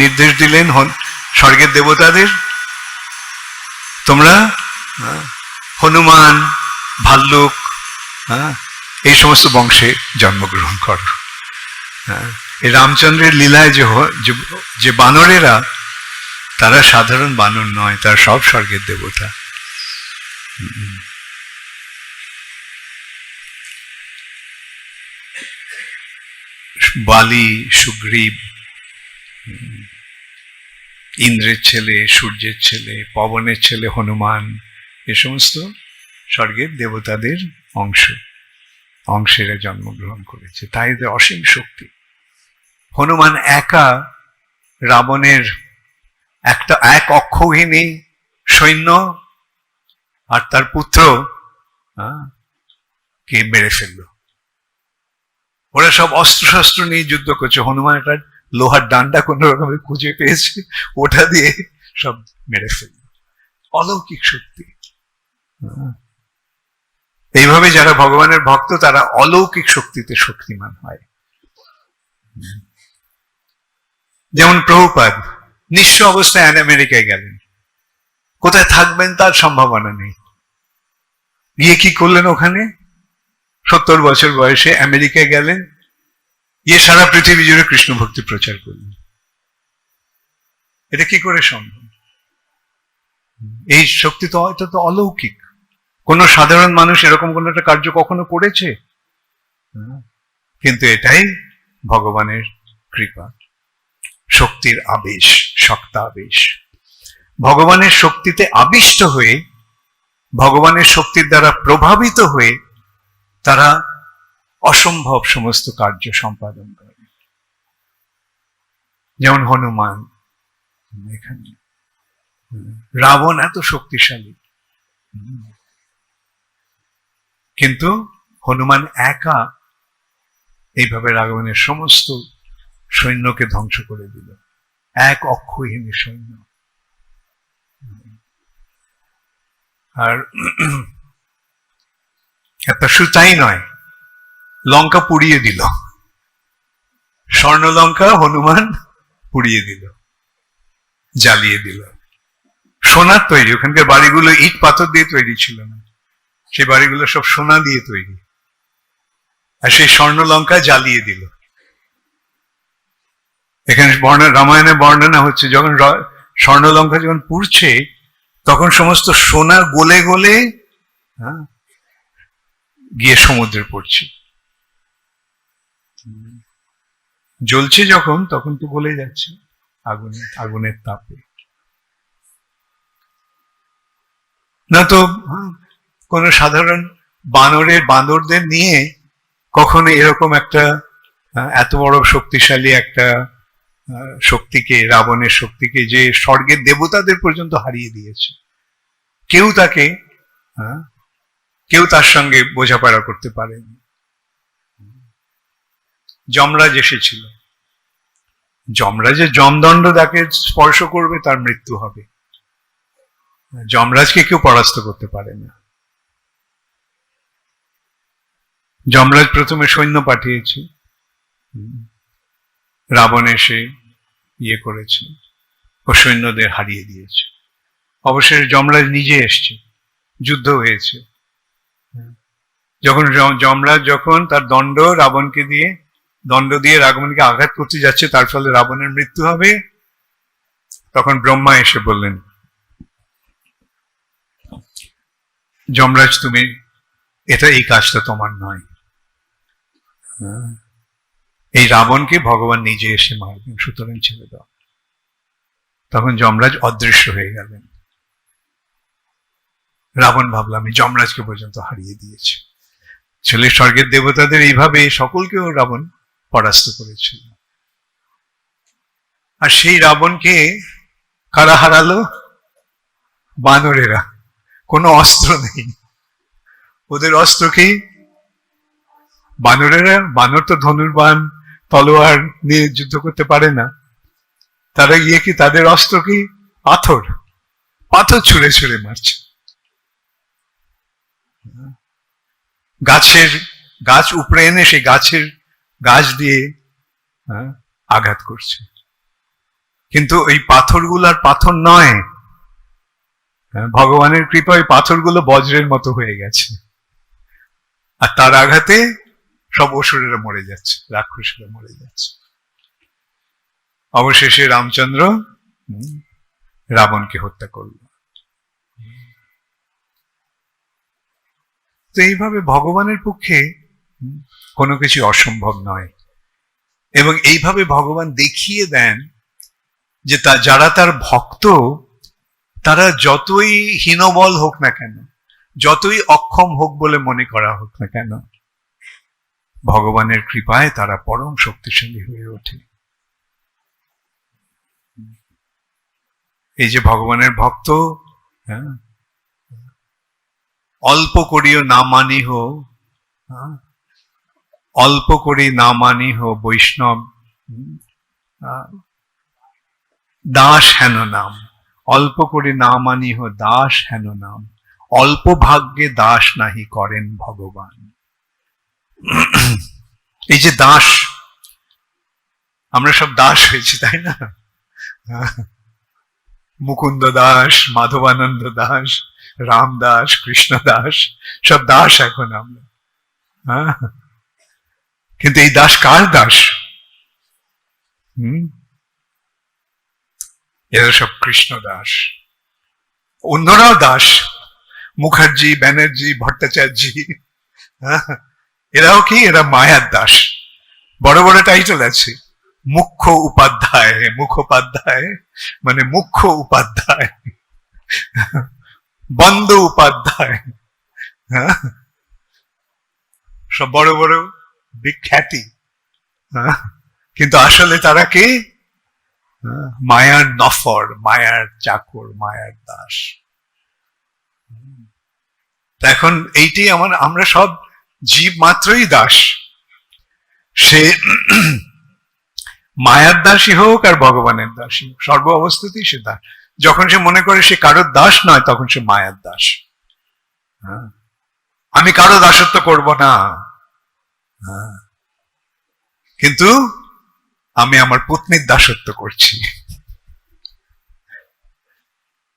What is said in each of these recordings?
নির্দেশ দিলেন স্বর্গের দেবতাদের। তোমরা হনুমান, ভাল্লুক এই সমস্ত বংশে জন্মগ্রহণ করো। রামচন্দ্রের লীলায় যে, যে- বানরেরা, তারা সাধারণ বানর নয়, তারা সব স্বর্গের দেবতা। বালি, সুগ্রীব ইন্দ্রের ছেলে, সূর্যের ছেলে, পবনের ছেলে, হনুমান, এ সমস্ত স্বর্গের দেবতাদের অংশ, অংশেরা জন্মগ্রহণ করেছে। তাই অসীম শক্তি। হনুমান একা রাবণের একটা, এক অক্ষৌহিনী সৈন্য আর তার পুত্র কে মেরে ফেলল। ওরা সব অস্ত্র শস্ত্র নিয়ে যুদ্ধ করছে। হনুমান একটা লোহার ডান্ডা কোন রকমে খুঁজে পেয়েছে, ওটা দিয়ে সব মেরে ফেলল। অলৌকিক শক্তি। এইভাবে যারা ভগবানের ভক্ত, তারা অলৌকিক শক্তিতে শক্তিমান হয়। যেমন প্রভুপাদ, নিঃস্ব অবস্থায় আমেরিকায় গেলেন। কোথায় থাকবেন তার সম্ভাবনা নেই। গিয়ে কি করলেন ওখানে? সত্তর বছর বয়সে আমেরিকায় গেলেন গিয়ে সারা পৃথিবী জুড়ে কৃষ্ণ ভক্তি প্রচার করলেন এটা কি করে সম্ভব এই শক্তি তো এটা তো অলৌকিক কোন সাধারণ মানুষ এরকম কোন একটা কার্য কখনো করেছে কিন্তু এটাই ভগবানের কৃপা শক্তির আবেশ শক্তা আবেশ ভগবানের শক্তিতে আবিষ্ট হয়ে ভগবানের শক্তির দ্বারা প্রভাবিত হয়ে তারা অসম্ভব সমস্ত কার্য সম্পাদন করে যেমন হনুমান, এখানে। রাবণ এত শক্তিশালী। কিন্তু হনুমান একা এইভাবে রাবণের সমস্ত সৈন্যকে ধ্বংস করে দিল। এক অক্ষহীন সৈন্য। আর একটা শুধু নয় লঙ্কা পুড়িয়ে দিল। স্বর্ণ লঙ্কা হনুমান পুড়িয়ে দিল। জ্বালিয়ে দিল। সোনার তৈরি ওখানকার বাড়িগুলো ইট পাথর দিয়ে তৈরি ছিল না। সেই বাড়িগুলো সব সোনা দিয়ে তৈরি। আর সেই স্বর্ণ লঙ্কা জ্বালিয়ে দিল। এখানে বর্ণনা রামায়ণে বর্ণনা হচ্ছে যখন স্বর্ণ লঙ্কা যখন পুড়ছে তখন সমস্ত সোনা গলে গলে হ্যাঁ, গিয়ে সমুদ্রে পড়ছে। জ্বলছে যখন, তখন তো গলে যাচ্ছে আগুন, আগুনের তাপে। না তো কোন সাধারণ বানরের বাঁদরদের নিয়ে কখনো এরকম একটা এত বড় শক্তিশালী একটা শক্তিকে, রাবণের শক্তিকে যে স্বর্গের দেবতাদের পর্যন্ত হারিয়ে দিয়েছে। কেউ তাকে কেউ তার সঙ্গে বোঝাপড়া করতে পারেনি। যমরাজ এসেছিল। যমরাজের যমদণ্ড তাকে স্পর্শ করবে, তার মৃত্যু হবে। যমরাজকে কেউ পরাস্ত করতে পারে না। যমরাজ প্রথমে সৈন্য পাঠিয়েছে। রাবণ এসে ইয়ে করেছে ও সৈন্যদের হারিয়ে দিয়েছে। অবশেষে যমরাজ নিজে এসছে, যুদ্ধ হয়েছে। যখন যম- যমরাজ যখন তার দণ্ড রাবণকে দিয়ে দণ্ড দিয়ে রাবণকে আঘাত করতে যাচ্ছে, তার ফলে রাবণের মৃত্যু হবে। তখন ব্রহ্মা এসে বললেন, যমরাজ, তুমি, এটা এই কাজটা তোমার নয়। এই রাবণকে ভগবান নিজে এসে মারবেন, সুতরাং ছেড়ে দাও। তখন যমরাজ অদৃশ্য হয়ে গেলেন। রাবণ, ভাবলাম আমি যমরাজকে পর্যন্ত হারিয়ে দিয়েছি। ছেলে স্বর্গের দেবতাদের এইভাবে সকলকেও রাবণ পরাস্ত করেছিল। আর সেই রাবণকে কারা হারালো? বানরেরা। কোনো অস্ত্র নেই। ওদের অস্ত্র কি? বানরেরা? বানর তো ধনুর্বান তলোয়ার নিয়ে যুদ্ধ করতে পারে না। তারা গিয়ে কি তাদের অস্ত্র কি? পাথর। পাথর ছুঁড়ে ছুঁড়ে মারছে। গাছের গাছ উপড়ে এনে সেই গাছের গাছ দিয়ে হ্যাঁ, আঘাত করছে। কিন্তু ওই পাথরগুলো আর পাথর নয়। হ্যাঁ, ভগবানের কৃপা ওই পাথরগুলো বজ্রের মতো হয়ে গেছে। আর তার আঘাতে সব অসুরেরা মরে যাচ্ছে রাক্ষসেরা মরে যাচ্ছে। অবশেষে রামচন্দ্র রাবণকে হত্যা করল। তো এইভাবে ভগবানের পক্ষে কোনো কিছু অসম্ভব নয়। এবং এইভাবে ভগবান দেখিয়ে দেন যে তা যারা তার ভক্ত তারা যতই হীনবল হোক না কেন যতই অক্ষম হোক বলে মনে করা হোক না কেন ভগবানের কৃপায় তারা পরম শক্তিশালী হয়ে ওঠে। এই যে ভগবানের ভক্ত হ্যাঁ, অল্প করিও না মানি হো হ্যাঁ, অল্প করি না মানি হো বৈষ্ণব দাস হেন নাম। অল্প করে না মানি হো দাস হেন নাম। অল্প ভাগ্যে দাস নাহি করেন ভগবান। এই যে দাস, আমরা সব দাস হয়েছি, তাই না? মুকুন্দ দাস, মাধবানন্দ দাস, রাম দাস, কৃষ্ণ দাস, সব দাস এখন আমরা। হ্যাঁ? কিন্তু এই দাস কার দাস? এরা সব কৃষ্ণ দাস। অন্যরাও দাস। মুখার্জি, ব্যানার্জি, ভট্টাচার্য। হ্যাঁ? এরাও কি? এরা মায়ার দাস। বড় বড় টাইটেল আছে। মুখ্য উপাধ্যায় মুখোপাধ্যায় মানে মুখ্য উপাধ্যায়। বন্ধ উপাধ্যায়। হ্যাঁ? সব বড় বড় বিখ্যাতি হ্যাঁ? কিন্তু আসলে তারা কে হ্যাঁ? মায়ার নফর মায়ার চাকর মায়ার দাস এখন এইটি আমার আমরা সব জীব মাত্রই দাস সে মায়ার দাসী হোক আর ভগবানের দাসী হোক, সর্ব অবস্থাতেই সে দাস যখন সে মনে করে সে কারোর দাস নয় তখন সে মায়ার দাস হ্যাঁ। আমি কারও দাসত্ব করব না। কিন্তু আমি আমার পত্নীর দাসত্ব করছি।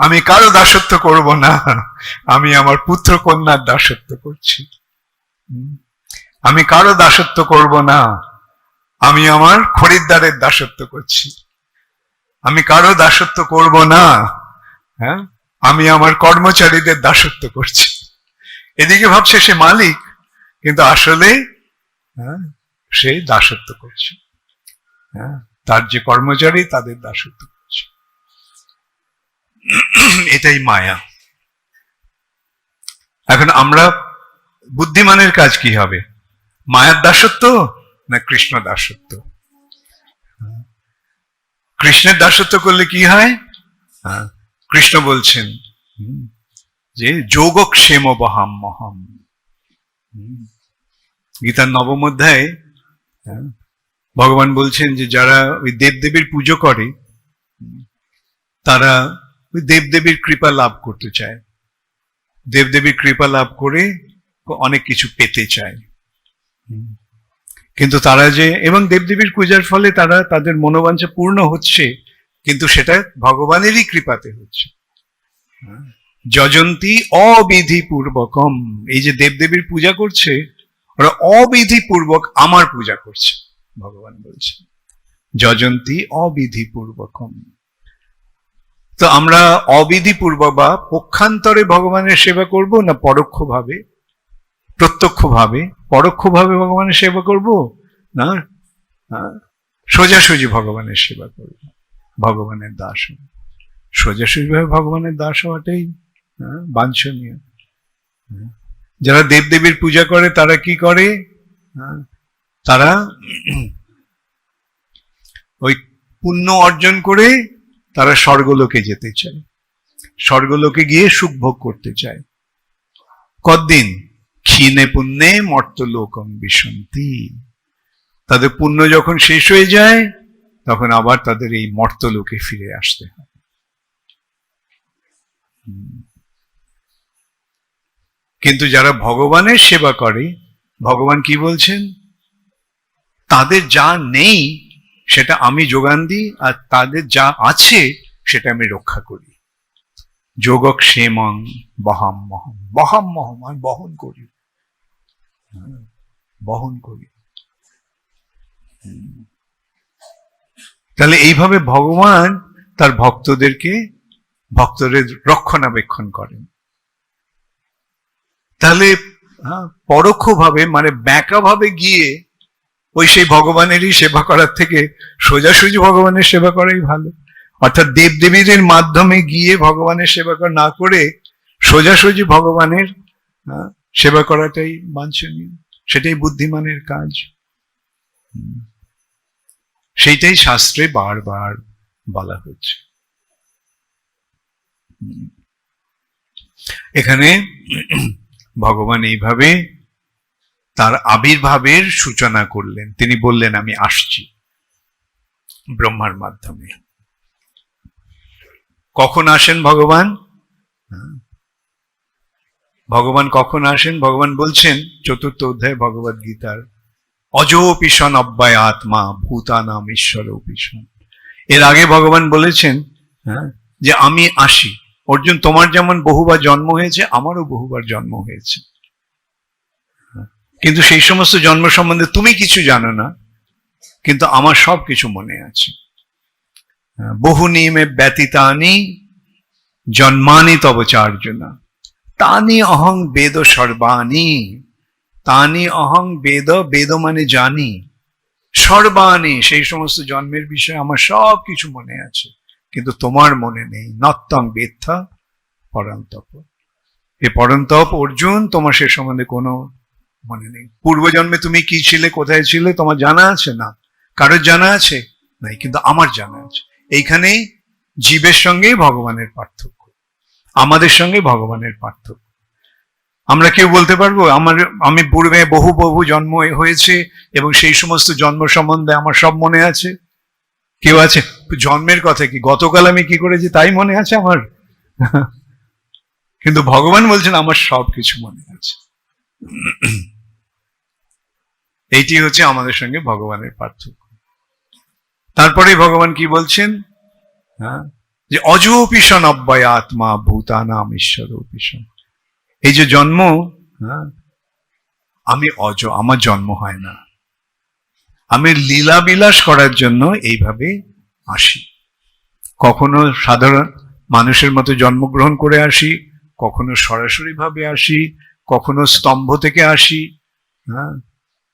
আমি কারও দাসত্ব করব না, আমি আমার পুত্র কন্যার দাসত্ব করছি। আমি কারও দাসত্ব করব না, আমি আমার খরিদ্দারের দাসত্ব করছি। আমি কারও দাসত্ব করব না হ্যাঁ? আমি আমার কর্মচারীদের দাসত্ব করছি। এদিকে ভাবছে সে মালিক, কিন্তু আসলে সে দাসত্ব করছে। হ্যাঁ। তার যে কর্মচারী তাদের দাসত্ব করছে। এটাই মায়া। এখন আমরা বুদ্ধিমানের কাজ কি হবে? মায়ার দাসত্ব না কৃষ্ণ দাসত্ব? কৃষ্ণের দাসত্ব করলে কি হয়? হ্যাঁ, কৃষ্ণ বলছেন হুম, যে যোগক্ষেম বহাম মহাম হুম, গীতার নবম অধ্যায়ে হ্যাঁ, ভগবান বলছেন যে যারা ওই দেবদেবীর পুজো করে তারা ওই দেবদেবীর কৃপা লাভ করতে চায়। দেবদেবীর কৃপা লাভ করে অনেক কিছু পেতে চায়। কিন্তু তারা যে এবং দেবদেবীর পূজার ফলে তারা তাদের মনোবাঞ্ছা পূর্ণ হচ্ছে কিন্তু সেটা ভগবানেরই কৃপাতে হচ্ছে। হ্যাঁ। যজন্তী অবিধি পূর্বকম এই যে দেবদেবীর পূজা করছে ওরা অবিধি পূর্বক আমার পূজা করছে ভগবান বলছে। যজন্তী অবিধি পূর্বকম তো আমরা অবিধি পূর্বক বা পক্ষান্তরে ভগবানের সেবা করব না পরোক্ষভাবে? প্রত্যক্ষভাবে? পরোক্ষভাবে ভগবানের সেবা করব? না? সোজাসুজি ভগবানের সেবা করব। ভগবানের দাস। সোজাসুজিভাবে ভগবানের দাস হওয়াটাই হ্যাঁ, বাঞ্ছনীয়। হ্যাঁ। যারা দেবদেবীর পূজা করে তারা কি করে? হ্যাঁ, তারা ওই পুণ্য অর্জন করে তারা স্বর্গলোকে যেতে চায়। স্বর্গলোকে গিয়ে সুখ ভোগ করতে চায়। কতদিন? ক্ষীণে পুণ্যে মর্তলোকম বিশন্তি তাদের পুণ্য যখন শেষ হয়ে যায় তখন আবার তাদের এই মর্তলোকে ফিরে আসতে হয়। কিন্তু যারা ভগবানের সেবা করে, ভগবান কি বলছেন? তাদের যা নেই, সেটা আমি যোগান দিই, আর তাদের যা আছে, সেটা আমি রক্ষা করি। যোগক্ষেমং বহাম মহম। বহাম মহম, আমি বহন করি। বহন করি। তাহলে এইভাবে ভগবান তার ভক্তদেরকে, ভক্তদের রক্ষণাবেক্ষণ করেন। তাহলে হ্যাঁ, পরোক্ষভাবে মানে ব্যাকাভাবে গিয়ে ওই সেই ভগবানেরই সেবা করার থেকে সোজাসুজি ভগবানের সেবা করাই ভালো। অর্থাৎ দেবদেবীদের মাধ্যমে গিয়ে ভগবানের সেবা করা না করে সোজাসুজি ভগবানের সেবা করাটাই বাঞ্ছনীয়। সেটাই বুদ্ধিমানের কাজ। সেইটাই শাস্ত্রে বারবার বলা হচ্ছে এখানে ভগবান এইভাবে তার আবির্ভাবের সূচনা করলেন। তিনি বললেন আমি আসছি ব্রহ্মার মাধ্যমে। কখন আসেন ভগবান? হ্যাঁ। ভগবান কখন আসেন? ভগবান বলছেন চতুর্থ অধ্যায় ভগবদ গীতার অজোপিসন অব্যয় আত্মা ভূতানাম ঈশ্বর অপিসন এর আগে ভগবান বলেছেন হ্যাঁ, যে আমি আসি। অর্জুন, তোমার যেমন বহুবার জন্ম হয়েছে, আমারও বহুবার জন্ম হয়েছে। কিন্তু সেই সমস্ত জন্ম সম্বন্ধে তুমি কিছু জানো না, কিন্তু আমার সব কিছু মনে আছে। বহু নিয়মে ব্যতীতানি, জন্মানি তব চার্জনা। তানি অহং বেদ সর্বাণী, তানি অহং বেদ বেদ মানে জানি। সর্বাণী, সেই সমস্ত জন্মের বিষয়ে আমার সব কিছু মনে আছে। কিন্তু তোমার মনে নেই। নত্তং বেত্থা পরন্তপ। এ পরন্তপ, অর্জুন, তোমার সে সম্বন্ধে কোনো মনে নেই। পূর্বজন্মে তুমি কি ছিলে, কোথায় ছিলে, তোমার জানা আছে? না। কারোর জানা আছে? নাই, কিন্তু আমার জানা আছে। এইখানেই জীবের সঙ্গেই ভগবানের পার্থক্য। আমাদের সঙ্গে ভগবানের পার্থক্য। আমরা কেউ বলতে পারব, আমার, আমি পূর্বে বহু বহু জন্ম হয়েছে এবং সেই সমস্ত জন্ম সম্বন্ধে আমার সব মনে আছে। কেউ আছে? জন্মের কথা কি? গতকাল আমি কি করেছি তাই মনে আছে আমার? কিন্তু ভগবান বলছেন আমার সব কিছু মনে আছে। এইটি হচ্ছে আমাদের সঙ্গে ভগবানের পার্থক্য। তারপরে ভগবান কি বলছেন? হ্যাঁ? যে অজোপিসন অব্যয় আত্মা ভূতানাম ঈশ্বর অপিসন এই যে জন্ম হ্যাঁ? আমি অজ, আমার জন্ম হয় না। আমি লীলা বিলাস করার জন্য এইভাবে আসি কখনো সাধারণ মানুষের মতো জন্মগ্রহণ করে আসি কখনো সরাসরি ভাবে আসি কখনো স্তম্ভ থেকে আসি হ্যাঁ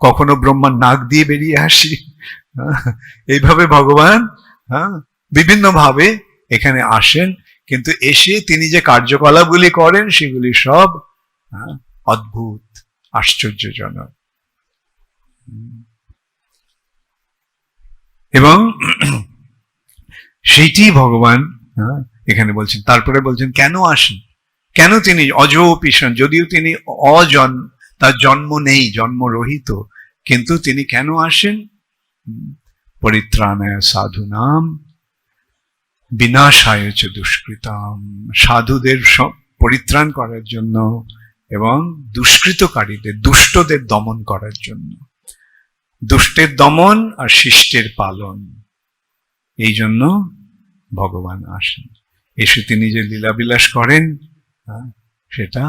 কখনো ব্রহ্মার নাক দিয়ে বেরিয়ে আসি হ্যাঁ, এইভাবে ভগবান হ্যাঁ বিভিন্ন ভাবে এখানে আসেন কিন্তু এসে তিনি যে কার্যকলাপগুলি করেন সেগুলি সব হ্যাঁ, অদ্ভুত আশ্চর্যজনক। এবং সেইটি ভগবান হ্যাঁ, এখানে বলছেন। তারপরে বলছেন কেন আসেন? কেন তিনি অজপিসন যদিও তিনি অজন তার জন্ম নেই জন্মরহিত কিন্তু তিনি কেন আসেন? পরিত্রাণায় সাধু নাম বিনাশায় চ দুষ্কৃতাম। সাধুদের স- পরিত্রাণ করার জন্য এবং দুষ্কৃতকারীদের দুষ্টদের দমন করার জন্য। দুষ্টের দমন আর শিষ্টের পালন। এই জন্য ভগবান আসেন। এসে তিনি যে লীলাবিলাস করেন সেটা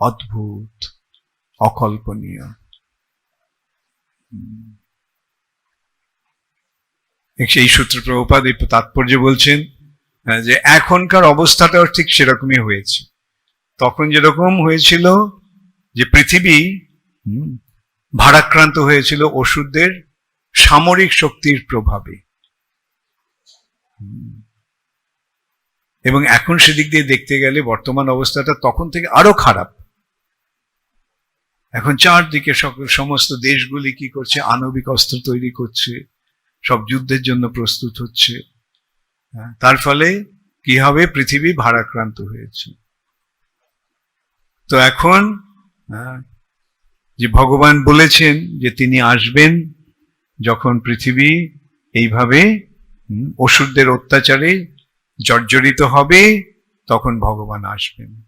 অদ্ভুত, অকল্পনীয়। সেই সূত্র প্রভুপাদ এই তাৎপর্য বলছেন যে এখনকার অবস্থাটাও ঠিক সেরকমই হয়েছে। তখন যেরকম হয়েছিল যে পৃথিবী ভারাক্রান্ত হয়েছিল ওষুধদের সামরিক শক্তির প্রভাবে। এবং এখন সেদিক দিয়ে দেখতে গেলে বর্তমান অবস্থাটা তখন থেকে আরও খারাপ। এখন চারদিকে সকল সমস্ত দেশগুলি কি করছে? আণবিক অস্ত্র তৈরি করছে সব যুদ্ধের জন্য প্রস্তুত হচ্ছে। হ্যাঁ, তার ফলে কি হবে? পৃথিবী ভারাক্রান্ত হয়েছে। তো এখন হ্যাঁ, যে ভগবান বলেছেন যে তিনি আসবেন যখন পৃথিবী এইভাবে অসুরদের অত্যাচারে জর্জরিত হবে, তখন ভগবান আসবেন।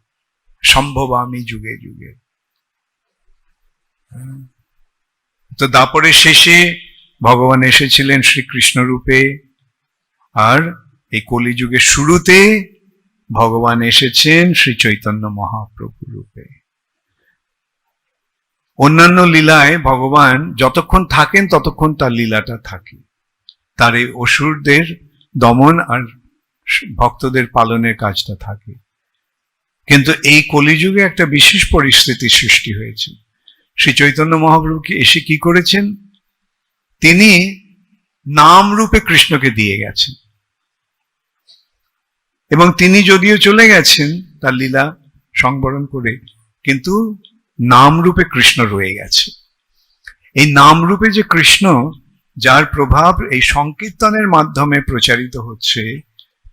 সম্ভব আমি যুগে যুগে। হ্যাঁ। তো দাপরের শেষে ভগবান এসেছিলেন শ্রীকৃষ্ণ রূপে। আর এই কলিযুগের শুরুতে ভগবান এসেছেন শ্রী চৈতন্য মহাপ্রভু রূপে। অন্যান্য লীলায় ভগবান যতক্ষণ থাকেন, ততক্ষণ তার লীলাটা থাকে। তার এই অসুরদের দমন আর ভক্তদের পালনের কাজটা থাকে। কিন্তু এই কলিযুগে একটা বিশেষ পরিস্থিতি সৃষ্টি হয়েছে। শ্রী চৈতন্য মহাপ্রভু কি এসে কি করেছেন? তিনি নাম রূপে কৃষ্ণকে দিয়ে গেছেন। এবং তিনি যদিও চলে গেছেন, তার লীলা সংবরণ করে, কিন্তু নাম কৃষ্ণ রয়ে গেছে। এই নাম যে কৃষ্ণ, যার প্রভাব এই সংকীর্তনের মাধ্যমে প্রচারিত হচ্ছে,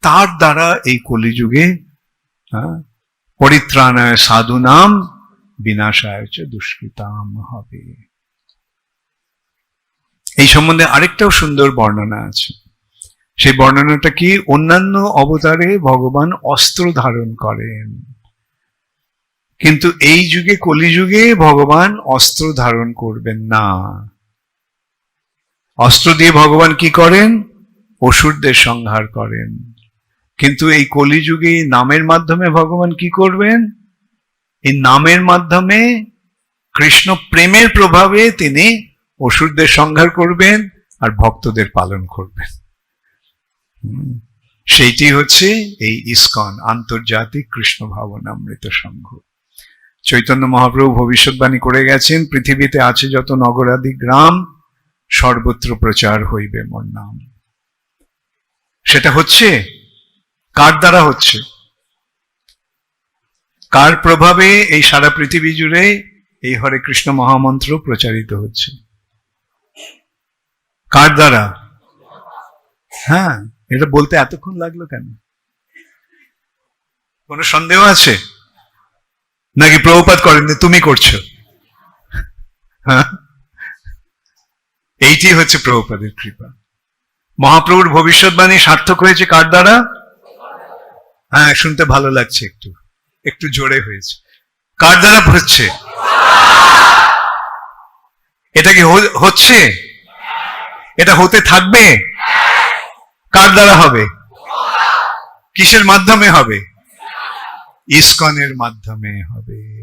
তার দ্বারা এই কলিযুগে পরিত্রাণায় সাধু নাম বিনাশায় দুষ্কৃতাম হবে। এই সম্বন্ধে আরেকটাও সুন্দর বর্ণনা আছে। সেই বর্ণনাটা কি? অন্যান্য অবতারে ভগবান অস্ত্র ধারণ করেন। কিন্তু এই যুগে কলিযুগে ভগবান অস্ত্র ধারণ করবেন না। অস্ত্র দিয়ে ভগবান কি করেন? অসুরদের সংহার করেন। কিন্তু এই কলিযুগে নামের মাধ্যমে ভগবান কি করবেন? এই নামের মাধ্যমে কৃষ্ণ প্রেমের প্রভাবে তিনি অসুরদের সংহার করবেন আর ভক্তদের পালন করবেন। সেইটি হচ্ছে এই ইস্কন, আন্তর্জাতিক কৃষ্ণ ভাবনামৃত সংঘ। চৈতন্য মহাপ্রভু ভবিষ্যৎবাণী করে গেছেন, পৃথিবীতে আছে যত নগরাদি গ্রাম, সর্বত্র প্রচার হইবে মোর নাম। সেটা হচ্ছে? কার দ্বারা হচ্ছে? কার প্রভাবে এই সারা পৃথিবী জুড়ে এই হরে কৃষ্ণ মহামন্ত্র প্রচারিত হচ্ছে? কার দ্বারা? হ্যাঁ এটা বলতে এতক্ষণ লাগল কেন? কোনো সন্দেহ আছে? নাকি প্রভুপাত করেননি? তুমি করছ। হ্যাঁ? এইটি হচ্ছে প্রভুপাদের কৃপা। মহাপ্রভুর ভবিষ্যৎবাণী সার্থক হয়েছে কার দ্বারা? হ্যাঁ শুনতে ভালো লাগছে একটু। একটু জোরে হয়েছে। কার দ্বারা হচ্ছে? এটা কি হচ্ছে? এটা হতে থাকবে? কার দ্বারা হবে? কিসের মাধ্যমে হবে? ইসকনের মাধ্যমে হবে।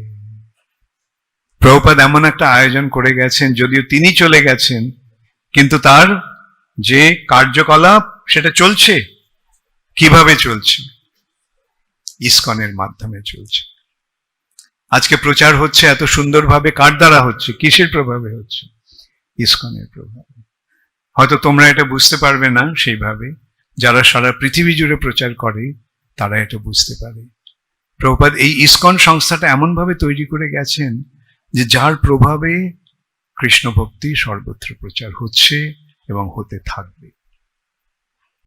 প্রভুপাদ এমন একটা আয়োজন করে গেছেন, যদিও তিনি চলে গেছেন, কিন্তু তার যে কার্যকলাপ সেটা চলছে। কীভাবে চলছে? ইসকনের মাধ্যমে চলছে। আজকে প্রচার হচ্ছে এত সুন্দরভাবে, কার দ্বারা হচ্ছে? কিসের প্রভাবে হচ্ছে? ইস্কনের প্রভাবে। হয়তো তোমরা এটা বুঝতে পারবে না সেইভাবে। যারা সারা পৃথিবী জুড়ে প্রচার করে, তারা এটা বুঝতে পারে। প্রভুপাদ, এই ইস্কন সংস্থাটা এমনভাবে তৈরি করে গেছেন যে যার প্রভাবে কৃষ্ণ ভক্তি সর্বত্র প্রচার হচ্ছে এবং হতে থাকবে।